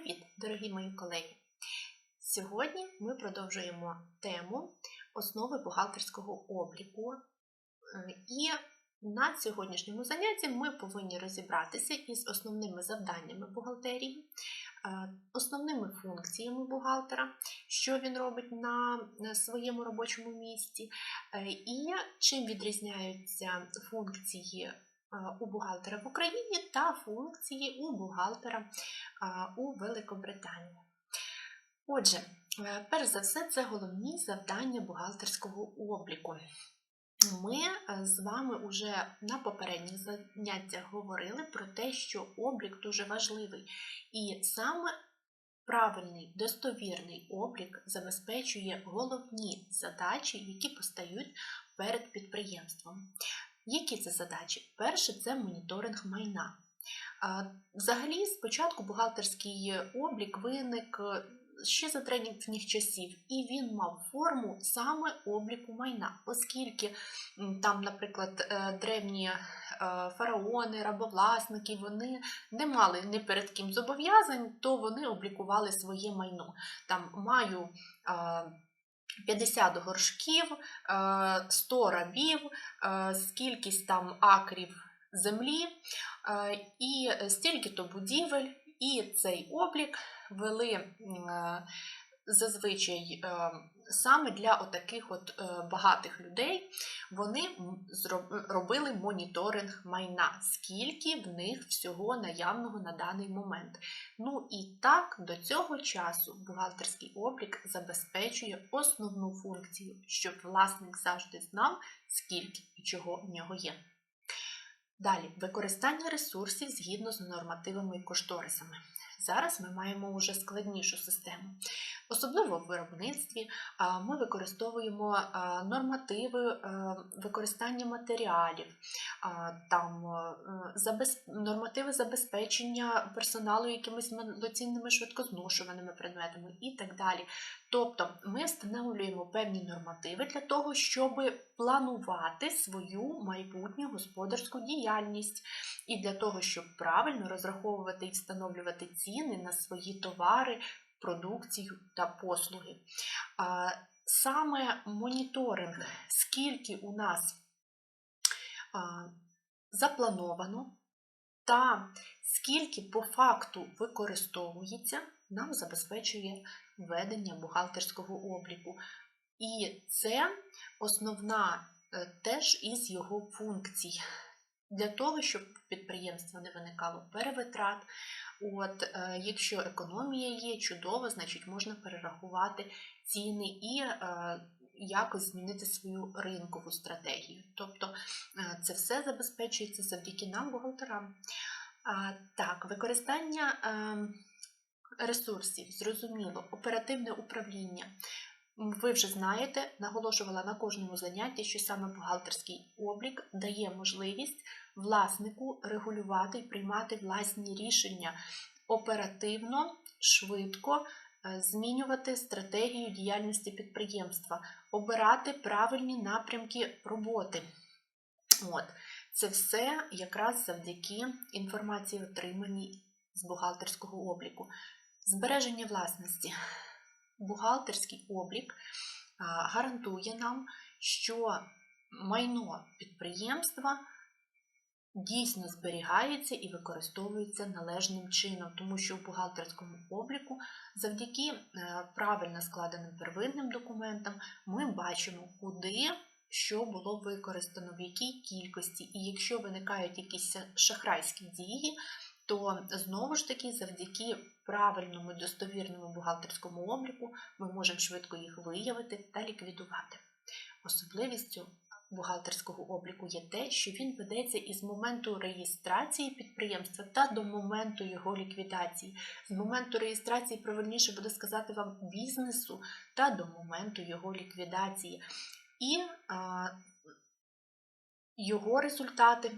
привіт, дорогі мої колеги! Сьогодні ми продовжуємо тему основи бухгалтерського обліку. Е, І на сьогоднішньому занятті ми повинні розібратися із основними завданнями бухгалтерії, е, основними функціями бухгалтера, що він робить на своєму робочому місці, е, і чим відрізняються функції у бухгалтера в Україні та функції у бухгалтера у Великобританії. Отже, е, перш за все, це головні завдання бухгалтерського обліку. Ми е, з вами вже на попередніх заняттях говорили про те, що облік дуже важливий, і саме правильний достовірний облік забезпечує головні задачі, які постають перед підприємством. Які це задачі? Перше це моніторинг майна. Взагалі, спочатку бухгалтерський облік виник е, ще за древніх часів, і він мав форму саме обліку майна, оскільки там, наприклад, е, древні е, фараони, рабовласники, вони не мали ні перед ким зобов'язань, то вони облікували своє майно. Там маю. Е, 50 горшків, е, 100 рабів, е, скількись там акрів землі е, і стільки-то будівель, і цей облік вели е, зазвичай е, саме для отаких от е, багатих людей. Вони робили моніторинг майна, скільки в них всього наявного на даний момент. Ну і так до цього часу бухгалтерський облік забезпечує основну функцію, щоб власник завжди знав, скільки і чого в нього є. Далі використання ресурсів згідно з нормативами і кошторисами. Зараз ми маємо вже складнішу систему. Особливо в виробництві ми використовуємо нормативи е, використання матеріалів, там е, нормативи забезпечення персоналу якимись малоцінними швидкозношуваними предметами і так далі. Тобто ми встановлюємо певні нормативи для того, щоб планувати свою майбутню господарську діяльність і для того, щоб правильно розраховувати і встановлювати ціни на свої товари, продукцію та послуги. Саме моніторинг, скільки у нас заплановано, та скільки по факту використовується, нам забезпечує ведення бухгалтерського обліку. І це основна е, теж із його функцій. Для того, щоб в підприємства не виникало перевитрат. От, е, якщо економія є чудово, значить можна перерахувати ціни і е, якось змінити свою ринкову стратегію. Тобто це все забезпечується завдяки нам, бухгалтерам. Так, використання е, ресурсів, зрозуміло, оперативне управління. Ви вже знаєте, наголошувала на кожному занятті, що саме бухгалтерський облік дає можливість власнику регулювати і приймати власні рішення оперативно, швидко, е, змінювати стратегію діяльності підприємства, обирати правильні напрямки роботи. От. Це все якраз завдяки інформації, отриманій з бухгалтерського обліку. Збереження власності. Бухгалтерський облік гарантує нам, що майно підприємства дійсно зберігається і використовується належним чином, тому що в бухгалтерському обліку завдяки е, правильно складеним первинним документам ми бачимо, куди що було використано, в якій кількості, і якщо виникають якісь шахрайські дії, то знову ж таки завдяки правильному достовірному бухгалтерському обліку ми можемо швидко їх виявити та ліквідувати. Особливістю бухгалтерського обліку є те, що він ведеться із моменту реєстрації підприємства та до моменту його ліквідації. З моменту реєстрації, правильніше буде сказати вам, бізнесу та до моменту його ліквідації. І а, його результати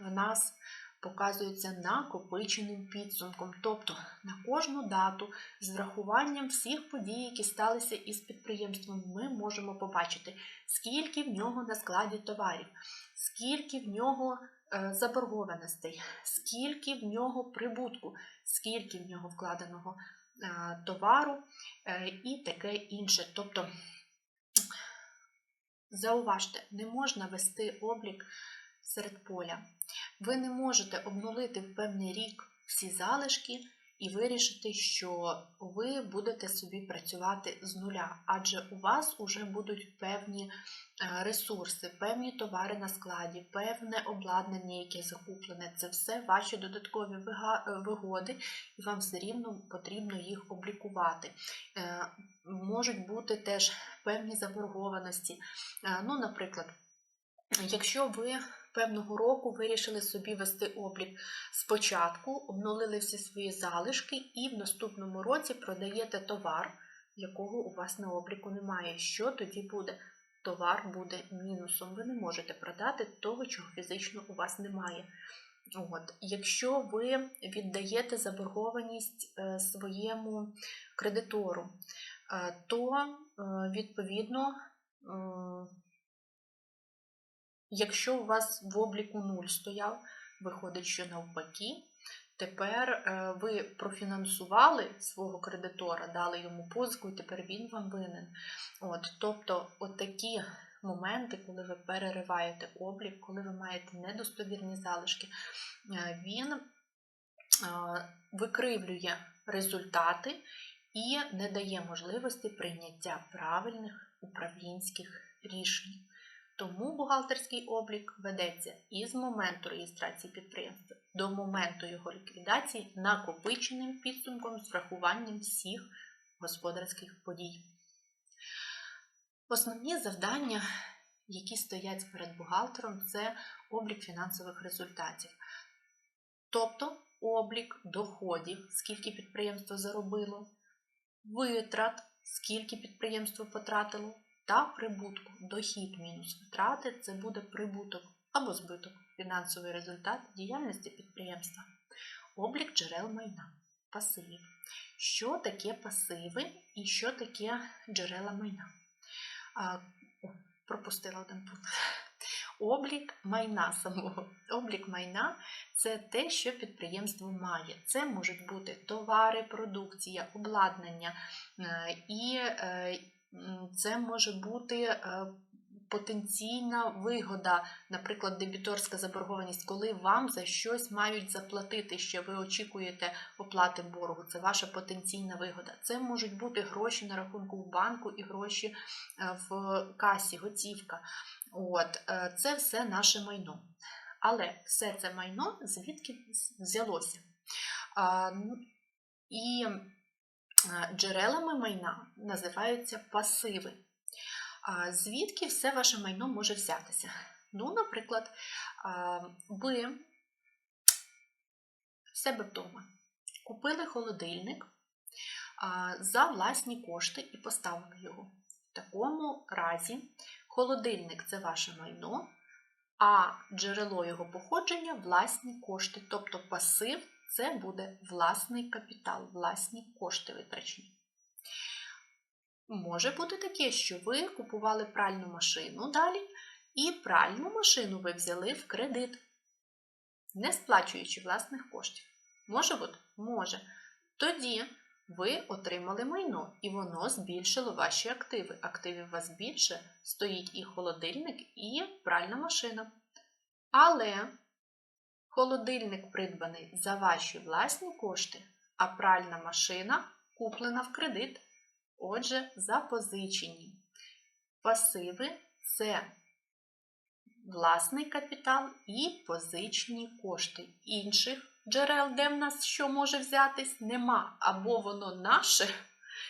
в нас показуються накопиченим підсумком, тобто на кожну дату з врахуванням всіх подій, які сталися із підприємством, ми можемо побачити, скільки в нього на складі товарів, скільки в нього е, заборгованостей, скільки в нього прибутку, скільки в нього вкладеного е, товару е, і таке інше. Тобто, зауважте, не можна вести облік серед поля. Ви не можете обнулити в певний рік всі залишки і вирішити, що ви будете собі працювати з нуля, адже у вас вже будуть певні е, ресурси, певні товари на складі, певне обладнання, яке закуплене. Це все ваші додаткові е, вигоди, і вам все рівно потрібно їх облікувати. Е, Можуть бути теж певні заборгованості. Ну, наприклад, якщо ви певного року вирішили собі вести облік спочатку, обнулили всі свої залишки і в наступному році продаєте товар, якого у вас на обліку немає. Що тоді буде? Товар буде мінусом. Ви не можете продати того, чого фізично у вас немає. От. Якщо ви віддаєте заборгованість е, своєму кредитору, е, то е, відповідно Якщо у вас в обліку 0 стояв, виходить, що навпаки, тепер е, ви профінансували свого кредитора, дали йому позику, і тепер він вам винен. От, тобто, от моменти, коли ви перериваєте облік, коли ви маєте недостовірні залишки, е, він е, викривлює результати і не дає можливості прийняття правильних управлінських рішень. Тому бухгалтерський облік ведеться із моменту реєстрації підприємства до моменту його ліквідації накопиченим підсумком з врахуванням всіх господарських подій. Основні завдання, які стоять перед бухгалтером, це облік фінансових результатів. Тобто облік доходів, скільки підприємство заробило, витрат, скільки підприємство потратило, та прибутку. Дохід мінус витрати це буде прибуток або збиток, фінансовий результат діяльності підприємства. Облік джерел майна, пасивів. Що таке пасиви і що таке джерела майна? А, о, пропустила один пункт. Облік майна самого. Облік майна це те, що підприємство має. Це можуть бути товари, продукція, обладнання е, і е, це може бути е, потенційна вигода, наприклад, дебіторська заборгованість, коли вам за щось мають заплатити, що ви очікуєте оплати боргу. Це ваша потенційна вигода. Це можуть бути гроші на рахунку в банку і гроші е, в касі, готівка. От, е, Це все наше майно. Але все це майно звідки взялося? І джерелами майна називаються пасиви. Звідки все ваше майно може взятися? Ну, наприклад, ви в себе вдома купили холодильник за власні кошти і поставили його. В такому разі холодильник це ваше майно, а джерело його походження власні кошти, тобто пасив це буде власний капітал, власні кошти витрачені. Може бути таке, що ви купували пральну машину далі, і пральну машину ви взяли в кредит, не сплачуючи власних коштів. Може бути? Може. Тоді ви отримали майно, і воно збільшило ваші активи. Активів у вас більше, стоїть і холодильник, і пральна машина. Але Холодильник придбаний за ваші власні кошти, а пральна машина куплена в кредит. Отже, запозичені. Пасиви це власний капітал і позичені кошти. Інших джерел, де в нас що може взятись, нема. Або воно наше,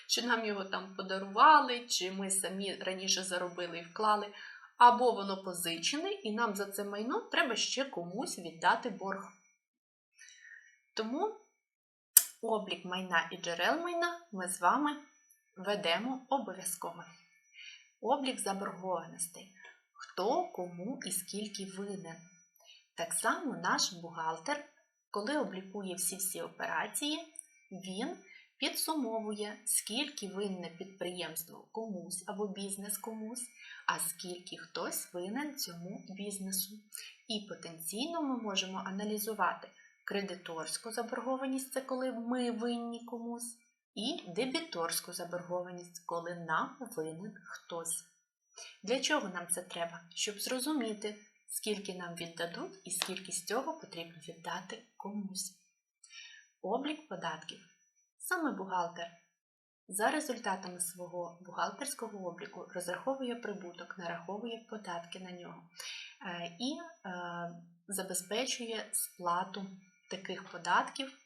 чи нам його там подарували, чи ми самі раніше заробили і вклали або воно позичене, і нам за це майно треба ще комусь віддати борг. Тому облік майна і джерел майна ми з вами ведемо обов'язково. Облік заборгованостей. Хто кому і скільки винен. Так само наш бухгалтер, коли облікує всі-всі операції, він підсумовує, скільки винне підприємство комусь або бізнес комусь, а скільки хтось винен цьому бізнесу. І потенційно ми можемо аналізувати, кредиторську заборгованість це коли ми винні комусь, і дебіторську заборгованість, коли нам винен хтось. Для чого нам це треба? Щоб зрозуміти, скільки нам віддадуть і скільки з цього потрібно віддати комусь. Облік податків. Саме бухгалтер за результатами свого бухгалтерського обліку розраховує прибуток, нараховує податки на нього е, і е, забезпечує сплату таких податків,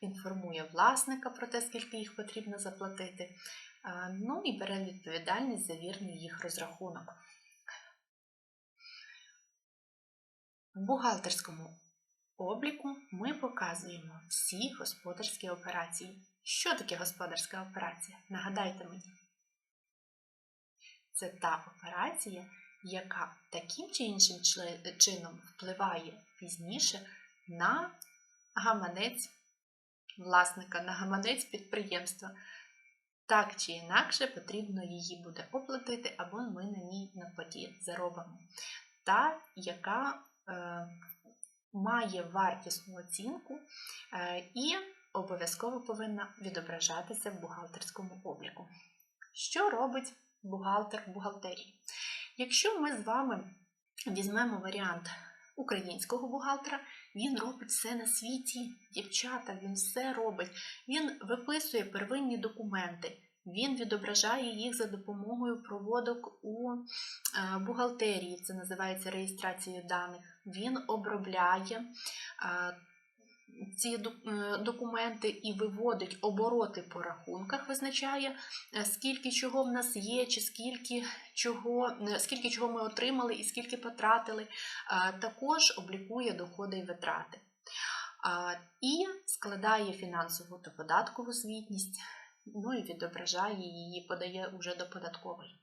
інформує власника про те, скільки їх потрібно заплатити, е, ну і бере відповідальність за вірний їх розрахунок. В бухгалтерському обліку ми показуємо всі господарські операції. Що таке господарська операція? Нагадайте мені. Це та операція, яка таким чи іншим чином впливає пізніше на гаманець власника, на гаманець підприємства. Так чи інакше потрібно її буде оплатити, або ми на ній навпаки заробимо. Та, яка е, має вартісну оцінку е, і обов'язково повинна відображатися в бухгалтерському обліку. Що робить бухгалтер в бухгалтерії? Якщо ми з вами візьмемо варіант українського бухгалтера, він робить все на світі, дівчата, він все робить. Він виписує первинні документи, він відображає їх за допомогою проводок у е, бухгалтерії, це називається реєстрацією даних. Він обробляє е, ці е, документи і виводить обороти по рахунках, визначає, скільки чого в нас є, чи скільки чого, скільки чого ми отримали і скільки потратили. Також облікує доходи і витрати. І складає фінансову та податкову звітність ну і відображає її, подає уже до податкової.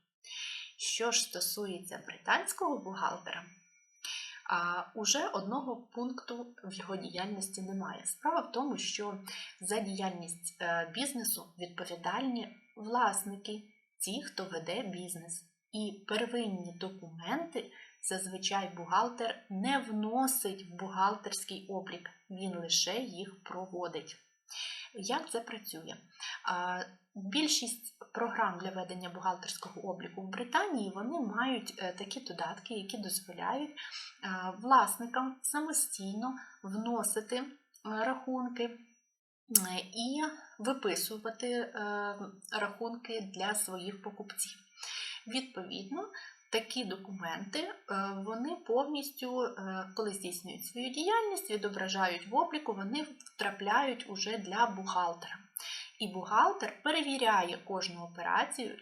Що ж стосується британського бухгалтера, а уже одного пункту в його діяльності немає. Справа в тому, що за діяльність е, бізнесу відповідальні власники, ті, хто веде бізнес. І первинні документи зазвичай бухгалтер не вносить в бухгалтерський облік, він лише їх проводить. Як це працює? Більшість програм для ведення бухгалтерського обліку в Британії вони мають е, такі додатки, які дозволяють власникам самостійно вносити е, рахунки е, і виписувати рахунки для своїх покупців. Відповідно, такі документи е, вони повністю, е, коли здійснюють свою діяльність, відображають в обліку, вони втрапляють уже для бухгалтера. І бухгалтер перевіряє кожну операцію,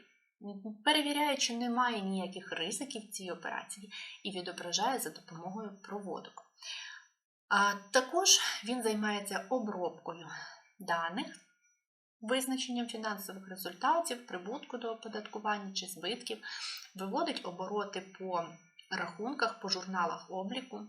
перевіряє, чи немає ніяких ризиків в цій операції, і відображає за допомогою проводок. А також він займається обробкою даних визначенням фінансових результатів, прибутку до оподаткування чи збитків, виводить обороти по рахунках, по журналах обліку.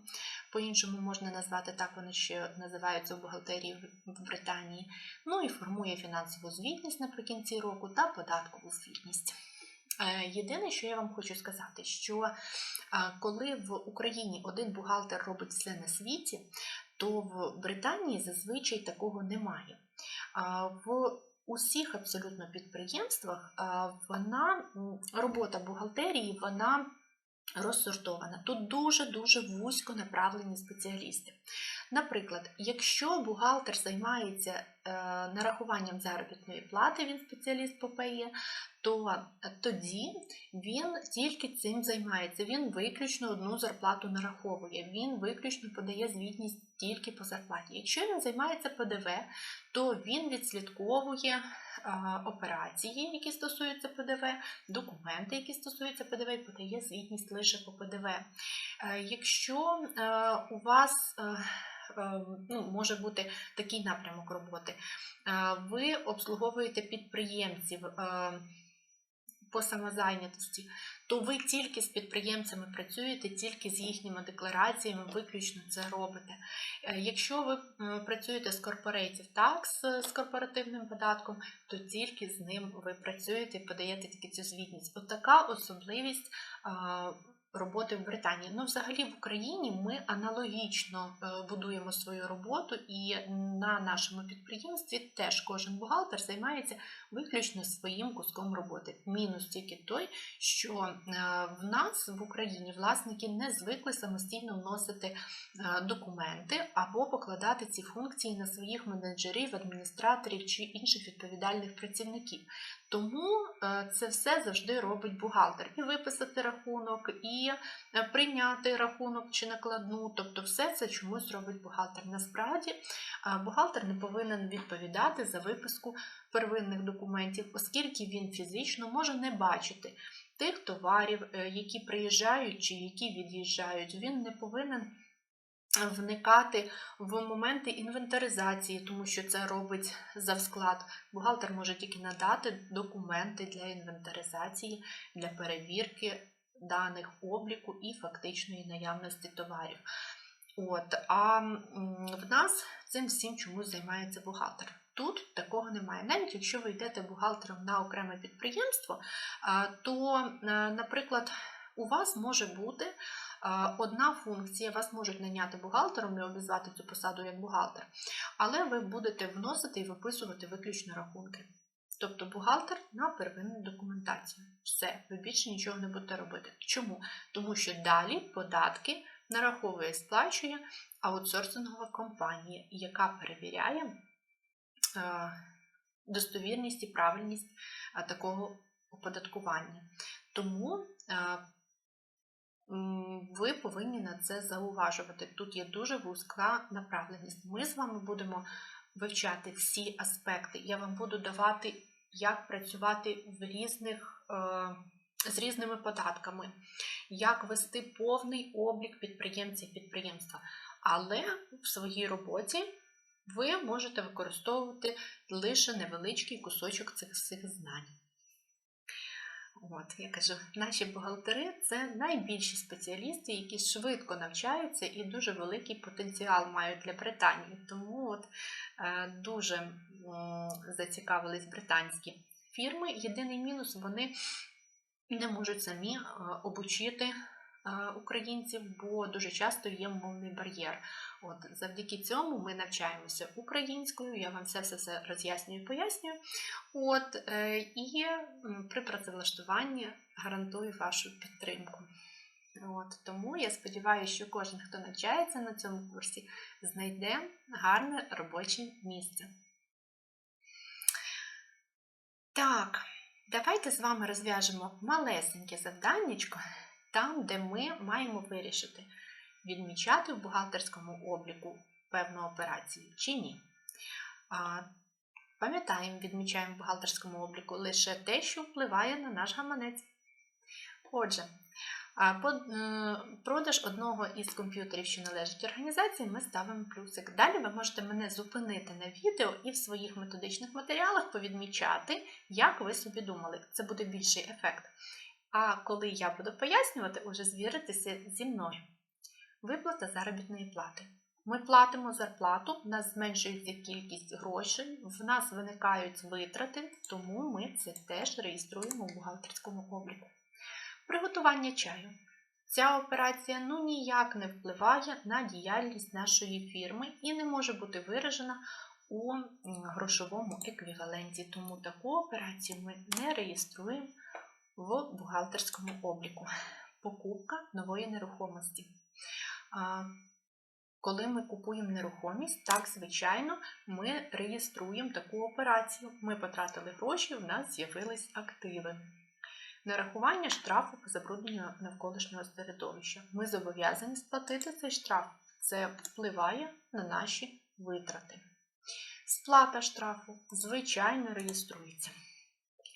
По-іншому можна назвати так, вони ще називаються у бухгалтерії в Британії. Ну і формує фінансову звітність наприкінці року та податкову звітність. Е, єдине, що я вам хочу сказати, що е, коли в Україні один бухгалтер робить все на світі, то в Британії зазвичай такого немає. В усіх абсолютно підприємствах вона робота бухгалтерії вона розсортована. Тут дуже-дуже вузько направлені спеціалісти. Наприклад, якщо бухгалтер займається е, нарахуванням заробітної плати, він спеціаліст по ПЕ, то тоді він тільки цим займається. Він виключно одну зарплату нараховує, він виключно подає звітність тільки по зарплаті. Якщо він займається ПДВ, то він відслідковує операції, які стосуються ПДВ, документи, які стосуються ПДВ, і подає звітність лише по ПДВ. Е, якщо е, у вас ну, може бути такий напрямок роботи, ви обслуговуєте підприємців по самозайнятості, то ви тільки з підприємцями працюєте, тільки з їхніми деклараціями, виключно це робите. Е, якщо ви працюєте з корпоратів так, з корпоративним податком, то тільки з ним ви працюєте і подаєте тільки цю звітність. От така особливість роботи в Британії. Ну, взагалі, в Україні ми аналогічно е, будуємо свою роботу, і на нашому підприємстві теж кожен бухгалтер займається виключно своїм куском роботи. Мінус тільки той, що е, в нас в Україні власники не звикли самостійно вносити е, документи або покладати ці функції на своїх менеджерів, адміністраторів чи інших відповідальних працівників. Тому е, це все завжди робить бухгалтер. І виписати рахунок, і прийняти рахунок чи накладну. Тобто, все це чомусь робить бухгалтер. Насправді, бухгалтер не повинен відповідати за виписку первинних документів, оскільки він фізично може не бачити тих товарів, які приїжджають чи які від'їжджають. Він не повинен вникати в моменти інвентаризації, тому що це робить завсклад. Бухгалтер може тільки надати документи для інвентаризації, для перевірки даних обліку і фактичної наявності товарів. От, А в нас цим всім чомусь займається бухгалтер. Тут такого немає. Навіть якщо ви йдете бухгалтером на окреме підприємство, то, наприклад, у вас може бути одна функція, вас можуть наняти бухгалтером і обізвати цю посаду як бухгалтер, але ви будете вносити і виписувати виключно рахунки. Тобто бухгалтер на первинну документацію. Все, ви більше нічого не будете робити. Чому? Тому що далі податки нараховує і сплачує аутсорсингова компанія, яка перевіряє достовірність і правильність такого оподаткування. Тому ви повинні на це зауважувати. Тут є дуже вузька направленість. Ми з вами будемо вивчати всі аспекти. Я вам буду давати, як працювати в різних, е, з різними податками, як вести повний облік підприємців підприємства. Але в своїй роботі ви можете використовувати лише невеличкий кусочок цих всіх знань. От, я кажу, наші бухгалтери це найбільші спеціалісти, які швидко навчаються і дуже великий потенціал мають для Британії. Тому от, е, дуже е, зацікавились британські фірми. Єдиний мінус вони не можуть самі е, обучити українців, бо дуже часто є мовний бар'єр. От Завдяки цьому ми навчаємося українською, я вам все все, все роз'яснюю і пояснюю. От, е, І при працевлаштуванні гарантую вашу підтримку. От, Тому я сподіваюся, що кожен, хто навчається на цьому курсі, знайде гарне робоче місце. Так, давайте з вами розв'яжемо малесеньке завданнячко там, де ми маємо вирішити, відмічати в бухгалтерському обліку певну операцію чи ні. Пам'ятаємо, відмічаємо в бухгалтерському обліку лише те, що впливає на наш гаманець. Отже, продаж одного із комп'ютерів, що належить організації, ми ставимо плюсик. Далі ви можете мене зупинити на відео і в своїх методичних матеріалах повідмічати, як ви собі думали. Це буде більший ефект. А коли я буду пояснювати, уже звіритися зі мною. Виплата заробітної плати. Ми платимо зарплату, в нас зменшується кількість грошей, в нас виникають витрати, тому ми це теж реєструємо у бухгалтерському обліку. Приготування чаю. Ця операція ну ніяк не впливає на діяльність нашої фірми і не може бути виражена у грошовому еквіваленті, тому таку операцію ми не реєструємо в бухгалтерському обліку. Покупка нової нерухомості. Коли ми купуємо нерухомість, так, звичайно, ми реєструємо таку операцію. Ми потратили гроші, у нас з'явились активи. Нарахування штрафу по забрудненню навколишнього середовища. Ми зобов'язані сплатити цей штраф. Це впливає на наші витрати. Сплата штрафу, звичайно, реєструється.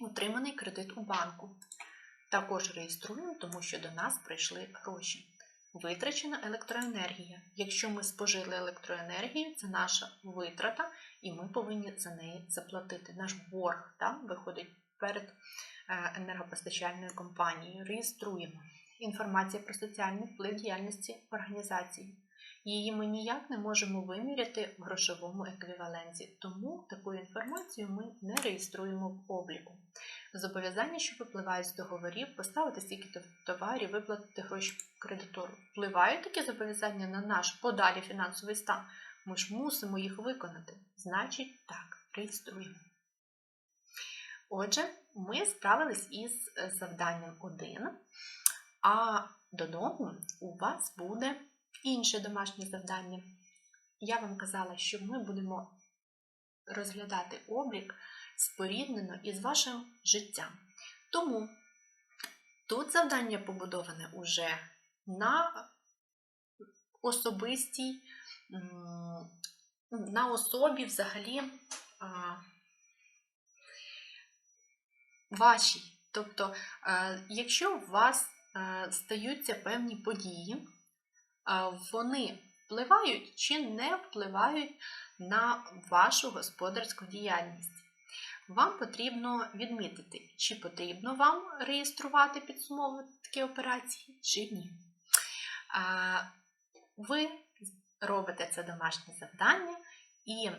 Отриманий кредит у банку. Також реєструємо, тому що до нас прийшли гроші. Витрачена електроенергія. Якщо ми спожили електроенергію, це наша витрата, і ми повинні за неї заплатити. Наш борг так, виходить перед е, енергопостачальною компанією. Реєструємо інформація про соціальний вплив діяльності організації. Її ми ніяк не можемо виміряти в грошовому еквіваленті, тому таку інформацію ми не реєструємо в обліку. Зобов'язання, що випливають з договорів, поставити стільки товарів, виплатити гроші кредитору. Впливають такі зобов'язання на наш подалі фінансовий стан. Ми ж мусимо їх виконати. Значить, так, реєструємо. Отже, ми справились із е, завданням 1, а додому у вас буде інше домашнє завдання. Я вам казала, що ми будемо розглядати облік споріднено із вашим життям. Тому тут завдання побудоване уже на особистій, на особі взагалі вашій. Тобто, якщо у вас стаються певні події, вони впливають чи не впливають на вашу господарську діяльність. Вам потрібно відмітити, чи потрібно вам реєструвати підсумовувати такі операції, чи ні. Ви робите це домашнє завдання, і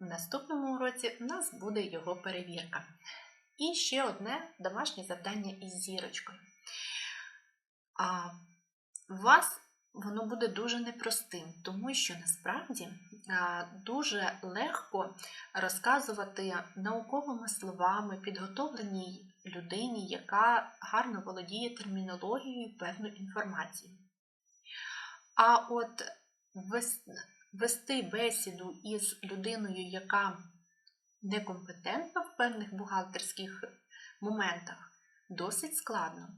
в наступному уроці у нас буде його перевірка. І ще одне домашнє завдання із зірочкою. У вас воно буде дуже непростим, тому що насправді дуже легко розказувати науковими словами підготовленій людині, яка гарно володіє термінологією певну інформацію. А от вести бесіду із людиною, яка некомпетентна в певних бухгалтерських моментах, досить складно.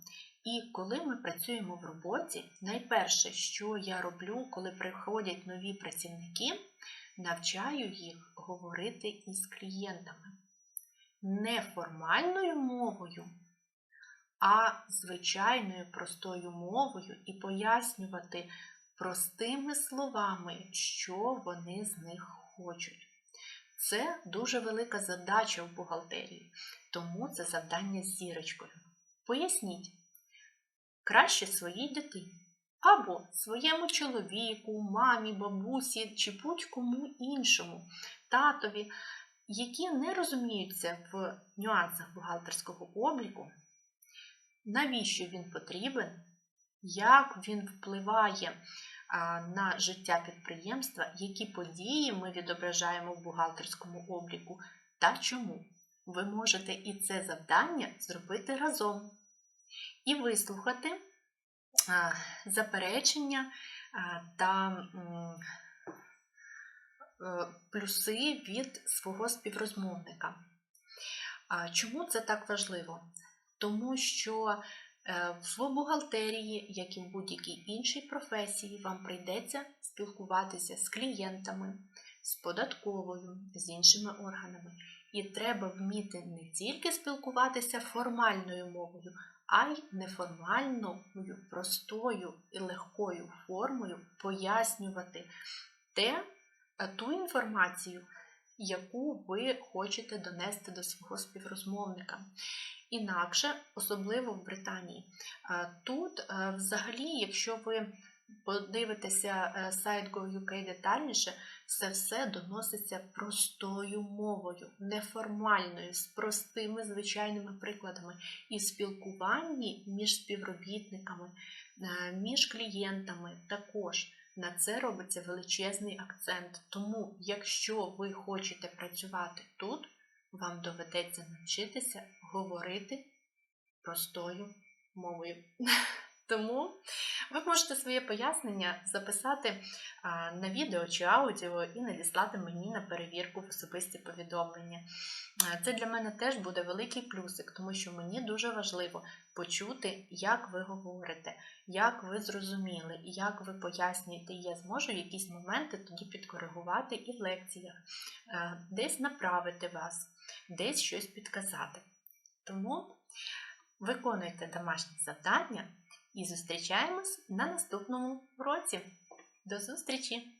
І коли ми працюємо в роботі, найперше, що я роблю, коли приходять нові працівники, навчаю їх говорити із клієнтами не формальною мовою, а звичайною простою мовою і пояснювати простими словами, що вони з них хочуть. Це дуже велика задача в бухгалтерії, тому це завдання з зірочкою. Поясніть краще своїй дитині. Або своєму чоловіку, мамі, бабусі чи будь-кому іншому татові, які не розуміються в нюансах бухгалтерського обліку, навіщо він потрібен, як він впливає на життя підприємства, які події ми відображаємо в бухгалтерському обліку та чому. Ви можете і це завдання зробити разом і вислухати заперечення та е, плюси від свого співрозмовника. Чому це так важливо? Тому що е, в бухгалтерії, як і в будь-якій іншій професії, вам прийдеться спілкуватися з клієнтами, з податковою, з іншими органами. І треба вміти не тільки спілкуватися формальною мовою, а й неформальною, простою і легкою формою пояснювати те, е, ту інформацію, яку ви хочете донести до свого співрозмовника. Інакше, особливо в Британії. Е, тут, е, взагалі, якщо ви подивитеся е, сайт GoUK детальніше, це все доноситься простою мовою, неформальною, з простими звичайними прикладами. І спілкуванні між співробітниками, е, між клієнтами також. На це робиться величезний акцент. Тому, якщо ви хочете працювати тут, вам доведеться навчитися говорити простою мовою. Тому ви можете своє пояснення записати на відео чи аудіо і надіслати мені на перевірку в особисті повідомлення. Це для мене теж буде великий плюсик, тому що мені дуже важливо почути, як ви говорите, як ви зрозуміли, як ви пояснюєте, я зможу якісь моменти тоді підкоригувати і в лекціях, десь направити вас, десь щось підказати. Тому виконуйте домашні завдання і зустрічаємось на наступному уроці. До зустрічі!